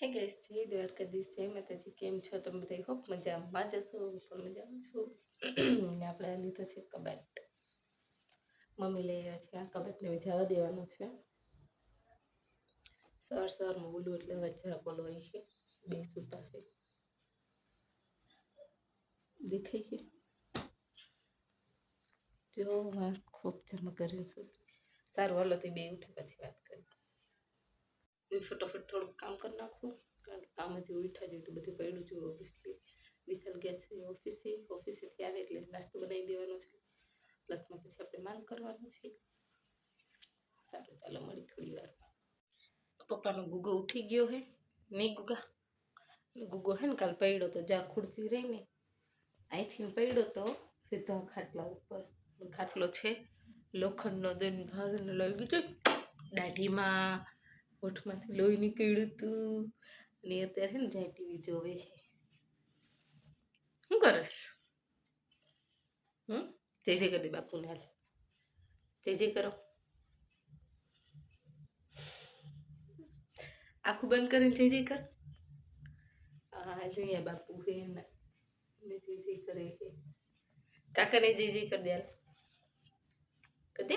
કે ગેસ્ટ દીડર કે દિસે મેતેજી કેમ છો તો બધાઈ હોક મજામાં મજાસો હોક મજામાં છો મેને આપડે લીતો છે કબેટ મમ્મી લઈયા છે આ કબેટ ને ઉજા દેવાનું છે સર સર મોલવલ લેવ છે આપણો હોક બે સુતા છે દેખે કે તો માં ખોપ તમે કરીશું સર વાળો તે બે ઉઠી પછી વાત કરી હું ફટાફટ થોડુંક કામ કરી નાખું કારણ કે કામ હજી ઉઠા જોઈએ તો બધું પડ્યું છું ઓબ્વિયસલી વિશાલ ગયા છે ઓફિસે ઓફિસેથી આવે એટલે નાસ્તો બનાવી દેવાનો છે પ્લસમાં પછી આપણે માન કરવાનું છે સારું ચાલો મળી થોડી વારમાં પપ્પાનો ગુગો ઉઠી ગયો હે નહીં ગુગા ગુગો હે ને કાલ પડ્યો તો જ્યાં ખુરશી રહીને ને અહીંથી પડ્યો તો સીધો ખાટલા ઉપર ખાટલો છે લોખંડનો દઈને ભારીને લઈ ગયો દાઢીમાં ઓઠમાંથી લોહી નીકળ્યું હતું અને અત્યારે ને જાય ટીવી જોવે છે શું કરસ હમ જય જય કરી દે બાપુને હાલ જય જય કરો આખું બંધ કરીને જય જય કર હા જોઈએ બાપુ હે ને જય જય કરે કાકાને જય જય કરી દે હાલ કરી દે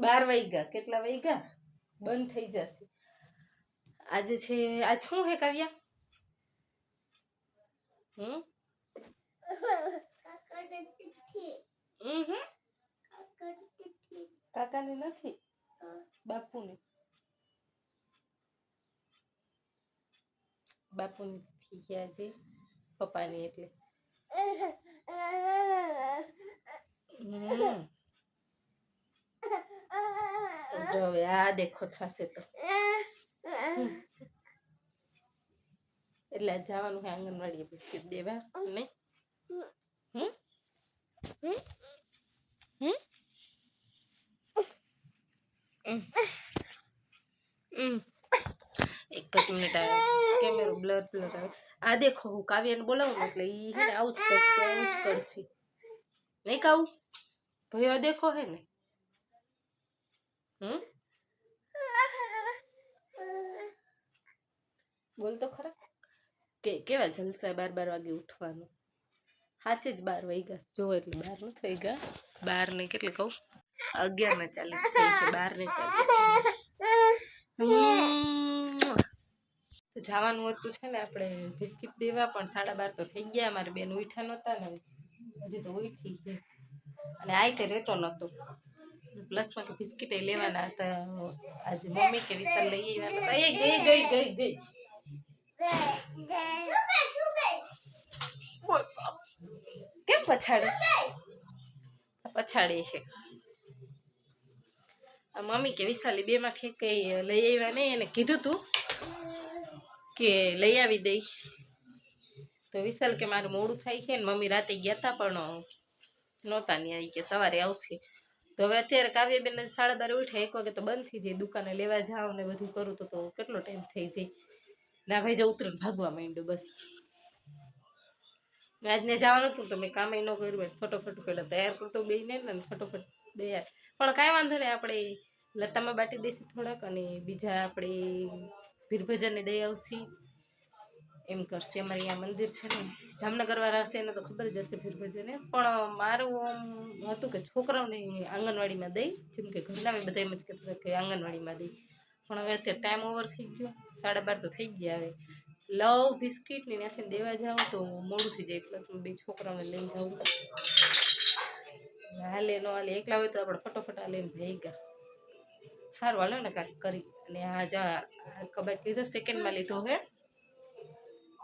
12 वईगा केटला वईगा बंद થઈ જશે આજે છે આ છુ હે કાવિયા હે કાકા નથી હહ કાકા નથી કાકા ને નથી બાપુ ને બાપુ ની થી ગયા છે પપ્પા ની એટલે હે तो ये आ देखो थासे तो એટલે જાવાનું હે આંગનવાડી બિસ્કિટ દેવા ને હ હ હ એક કમિનટ કેમેરો બ્લર પડ આ દેખો કાવ્યાને બોલાવું એટલે ઈ હે આવ જ કરશે ઉઠ કરશે લઈ આવ ભઈ આ દેખો હે ને બોલ તો ખરા કે કેવા જલસા બાર બાર વાગે ઉઠવાનું સાચે જ બાર વાગ્યા જો એટલે બાર ન થઈ ગયા બાર ને કેટલે કહું અગિયાર ને ચાલીસ થઈ છે બાર ને ચાલીસ જવાનું હતું છે ને આપણે બિસ્કિટ દેવા પણ સાડા બાર તો થઈ ગયા મારી બેન ઉઠ્યા નહોતા ને હજી તો ઉઠી ગયા અને આઈ તે રહેતો નહોતો પ્લસ પા કે બિસ્કિટ એ લેવા લાયા તા આજ મમ્મી કે વિશાલ લઈ આયા તા એ ગઈ ગઈ ગઈ ગઈ સુબે સુબે મોર પાપ કેમ પછાડ્યું પછાડી છે આ મમ્મી કે વિશાલ બે માં છે કે લઈ આયા નઈ અને કીધું તું કે લઈ આવી દે તો વિશાલ કે માર મોડું થઈ છે ને મમ્મી રાતે ગયાતા પણ નોતા નઈ આય કે સવારે આવશે તો હવે અત્યારે કાવ્યબેન સાડા બાર ઉઠ્યા એક વાગે તો બંધ થઈ જાય દુકાને લેવા જાઓ ને બધું કરું તો કેટલો ટાઈમ થઈ જાય ના ભાઈ જો ઉતરણ ભાગવા માંડ્યું બસ આજને જવાનું હતું તમે કામે ન કર્યું ફટોફટ પેલા તૈયાર કરતો બેને ને ફટોફટ તૈયાર પણ કાંઈ વાંધો નહીં આપણે લતામાં બાટી દઈશું થોડાક અને બીજા આપણે ભીરભજનને દઈ આવશી એમ કરશે અમારે અહીંયા મંદિર છે ને જામનગરવાળા હશે એને તો ખબર જ હશે ભીરભજને પણ મારું આમ હતું કે છોકરાઓને આંગણવાડીમાં દઈ જેમ કે ઘરના મેં બધા એમ જ કહેતા કે આંગણવાડીમાં દઈ પણ હવે અત્યારે ટાઈમ ઓવર થઈ ગયો સાડા બાર તો થઈ ગયા હવે લવ બિસ્કિટ ને ત્યાંથી દેવા જાવ તો મોડું થઈ જાય પ્લસ બે છોકરાઓને લઈને જાઉં હાલે નો હાલે એકલા હોય તો આપણે ફટોફટ લઈને ભાઈ ગયા સારું હાલો ને કાંઈક કરી અને આ જા કબાટ લીધો સેકન્ડમાં લીધો હે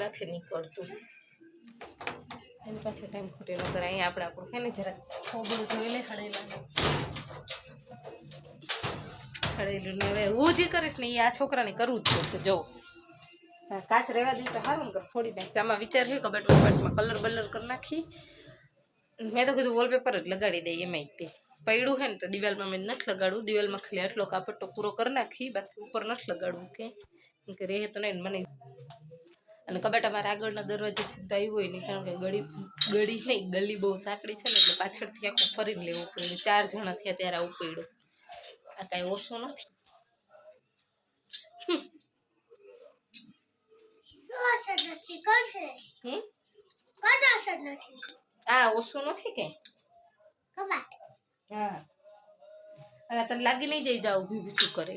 એટલા છે નીકળતું એની પાછળ ટાઈમ ખૂટે ન કરે અહીંયા આપણે આપણું હે ને જરાક ખોબરું જોઈ લે ખડેલા ખડેલું ને હવે હું જે કરીશ ને એ આ છોકરાને કરવું જ પડશે જો કાચ રહેવા દે તો સારું ને ફોડી નાખી આમાં વિચાર છે કબટ બબટમાં કલર બલર કરી નાખી મેં તો કીધું વોલપેપર જ લગાડી દઈએ એમાં તે પડ્યું હે ને તો દિવાલમાં મેં નથી લગાડવું દિવાલમાં ખાલી આટલો કાપડ તો પૂરો કરી નાખી બાકી ઉપર નથી લગાડવું કે રહે તો નહીં મને અને કબાટ અમારા આગળના દરવાજેથી તો હોય નહીં કારણ કે ગળી ગળી નહીં ગલી બહુ સાંકડી છે ને એટલે પાછળથી આખું ફરીને લેવું પડ્યું ચાર જણા થયા ત્યારે આવું પડ્યું આ કાંઈ ઓછું નથી આ ઓછું નથી કે હા તને લાગી નહીં જઈ જાવ બીબી શું કરે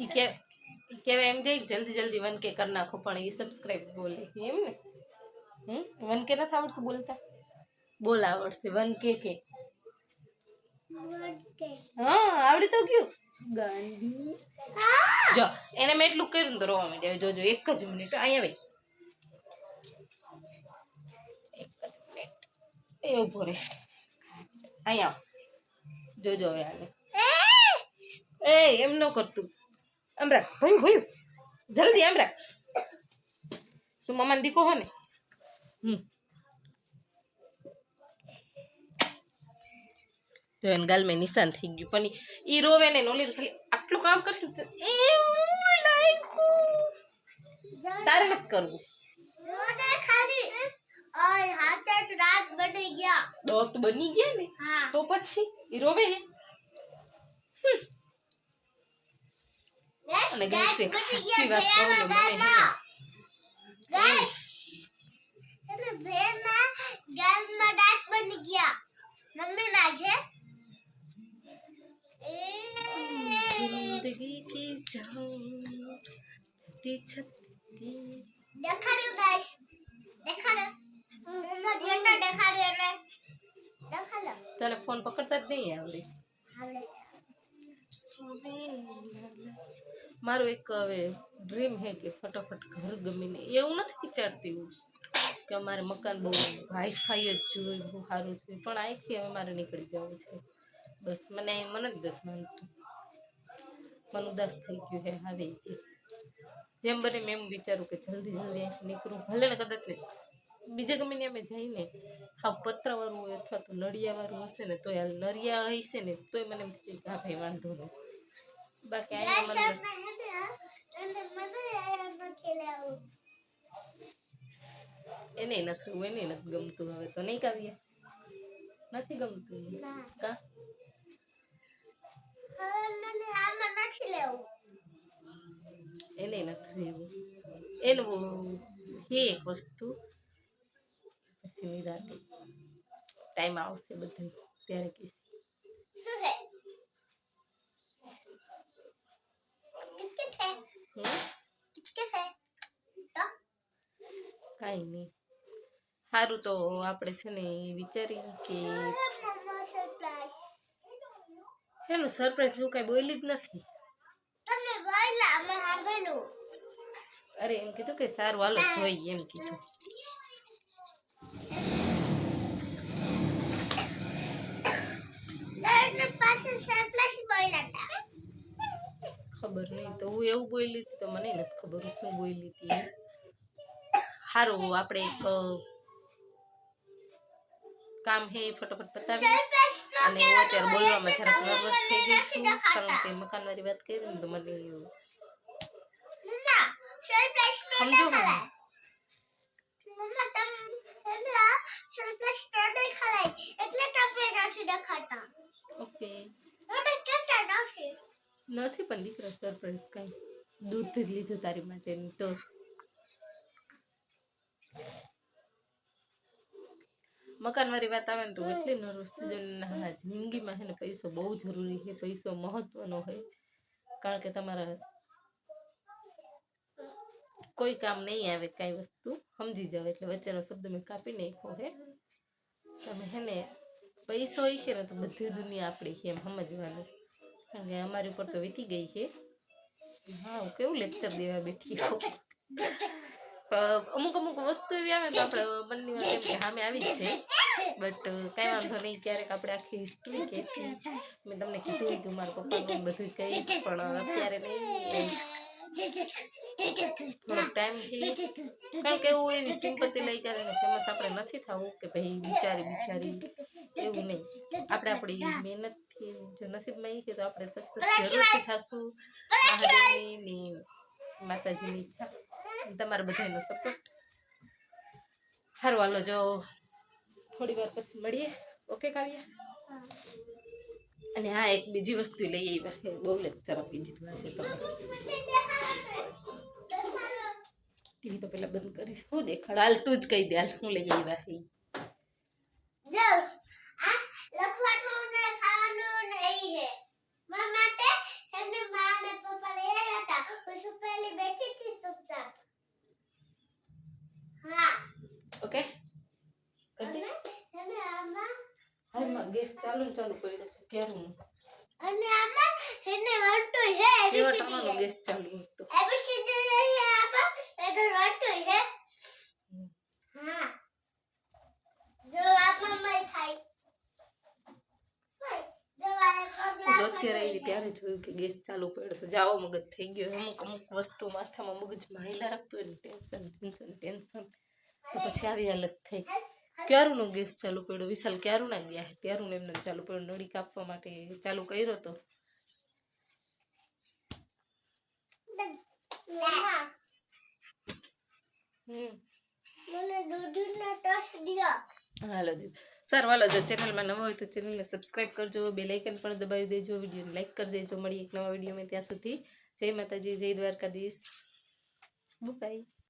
के वे एम दे जल्दी जल्दी वन के कर नाखो पण सब्सक्राइब बोले हम वन के ना थावड़ तो बोलता बोला आवड़ से वन के के हां तो क्यों गांधी जो एने मैं एटलू करू तो रोवा मांडे जो जो एक ज आई आई आ जो जो आवे ए एम नो करतू जल्दी अमरक तुम अमन दी को ने हम्म। तो इन गल में निशान थी गयो पण ई रोवे ने नोली रे खाली आटलो काम कर से ए लाइकु तारे न करू रोदे खाली ओए हाचे रात बढ़ गया दोस्त तो तो बनी गया ने हाँ। तो पछि ई रोवे ने અને ગઈ છે સાચી વાત કહું ને મને देखा रही हूँ गाइस देखा रहे मम्मा डेटा देखा रही है मैं देखा लो तेरा फोन पकड़ता नहीं है अभी મારો એક હવે ડ્રીમ હે કે ફટાફટ ઘર ગમીને એવું નથી વિચારતી હું કે અમાર મકાન બહુ વાઇફાઇ જ જોઈએ હું હારું છું પણ આખી અમે અમારે નીકળી જાવું છે બસ મને આ મન જ દસમાનતું મન દસ થઈ ગયું હે હવે કે જેમ બરે મેમ વિચારું કે જલ્દી જલ્દી આ નીકળું ભલે ને કદતલે બીજે ગમીને અમે જઈને હવે પત્ર વાળું હોય અથવા તો નળિયા વાળું હશે ને તોય નળિયા હશે ને તોય મને કા ભાઈમાન થોડું બાકી આ એને નથી એને નથી ગમતું હવે તો નહીં કાવ્ય નથી ગમતું કા એને નથી લેવું એનું એક વસ્તુ પછી ટાઈમ આવશે બધું ત્યારે કહીશ કાંઈ નહીં સારું તો આપણે છે ને વિચારી કે હેનું સરપ્રાઈઝ હું કાંઈ બોલી જ નથી અરે એમ કીધું કે સારું હાલો જોઈએ એમ કીધું ખબર નહીં તો હું એવું બોલી હતી તો મને નથી ખબર હું શું બોલી હતી સારો આપણે એક કામ હે ફટોફટ પતાવી અને હું અત્યારે બોલવામાં જરાક નર્વસ થઈ ગઈ છું કારણ કે મકાનવાળી વાત કરી ને તો મને સમજો હું નથી પણ દીકરા સરપ્રાઈઝ કઈ દૂધ લીધું તારી માટે ટોસ મકાન વરી વાત આવે તો એટલી નો રસ્તે જ ના હાજી હિન્ગી મહિને પૈસો બહુ જરૂરી છે પૈસો મહત્વનો હે કાળ કે તમાર કોઈ કામ નહી આવે કઈ વસ્તુ સમજી જાવ એટલે બચ્ચાનો શબ્દ મે કાપી લેખું હે તો મહિને પૈસો ઈ કરે તો બધી દુનિયા આપડી કે સમજવા નું લાગે અમારી ઉપર તો વીતી ગઈ છે હા કેવું લેક્ચર દેવા બેઠી હો અમુક અમુક વસ્તુ એવી આવે તો આપણે બંને વાત એમ કે સામે આવી જ છે બટ કાંઈ વાંધો નહીં ક્યારેક આપણે આખી હિસ્ટ્રી કહેશી મેં તમને કીધું કે મારા પપ્પાનું બધું કહીશ પણ અત્યારે નહીં થોડોક ટાઈમ થયો એવું એવી સિમ્પતિ લઈ કરીને ફેમસ આપણે નથી થવું કે ભાઈ બિચારી બિચારી એવું નહીં આપણે આપણી મહેનતથી જો નસીબમાં એ તો આપણે સક્સેસ જરૂરથી થશું મહાદેવની માતાજીની ઈચ્છા તમારા બધાનો સપોર્ટ સારું હાલો જો થોડી વાર પછી મળીએ ઓકે કાવ્યા અને હા એક બીજી વસ્તુ લઈ આવી બહુ લેક્ચર પી દીધું આજે તો ટીવી તો પેલા બંધ કરી હું દેખાડ હાલ તું જ કહી દે હાલ હું લઈ આવી વાહી બેઠી ઓકે હા ગેસ ચાલુ ચાલુ કર્યો છે ક્યારનું અને આમાં એને વંટો હે ગેસ ચાલુ હતો કેરે વી ત્યારે જોયું કે ગેસ ચાલુ પડ્યો તો જાવ મગજ થઈ ગયો હમુકમુક વસ્તુ માથામાં મુજ મગજ માઈલા રાખતો અને ટેન્શન ટેન્શન ટેન્શન તો પછી આવી લખાઈ કે કેરું નું ગેસ ચાલુ પડ્યો વિશાલ કેરું નઈ ગયા છે કેરું ને એમ નેમ ચાલુ પડ્યો નડી કાપવા માટે ચાલુ કર્યો તો હ ને મને દોડું ના ટસ દીધા હાલો દીધા સારું હાલો જો ચેનલમાં નવો હોય તો ચેનલને સબસ્ક્રાઈબ કરજો બે લાઇકન પણ દબાવી દેજો વિડીયોને લાઇક કરી દેજો મળી એક નવા વિડીયોમાં ત્યાં સુધી જય માતાજી જય દ્વારકાધીશ બાય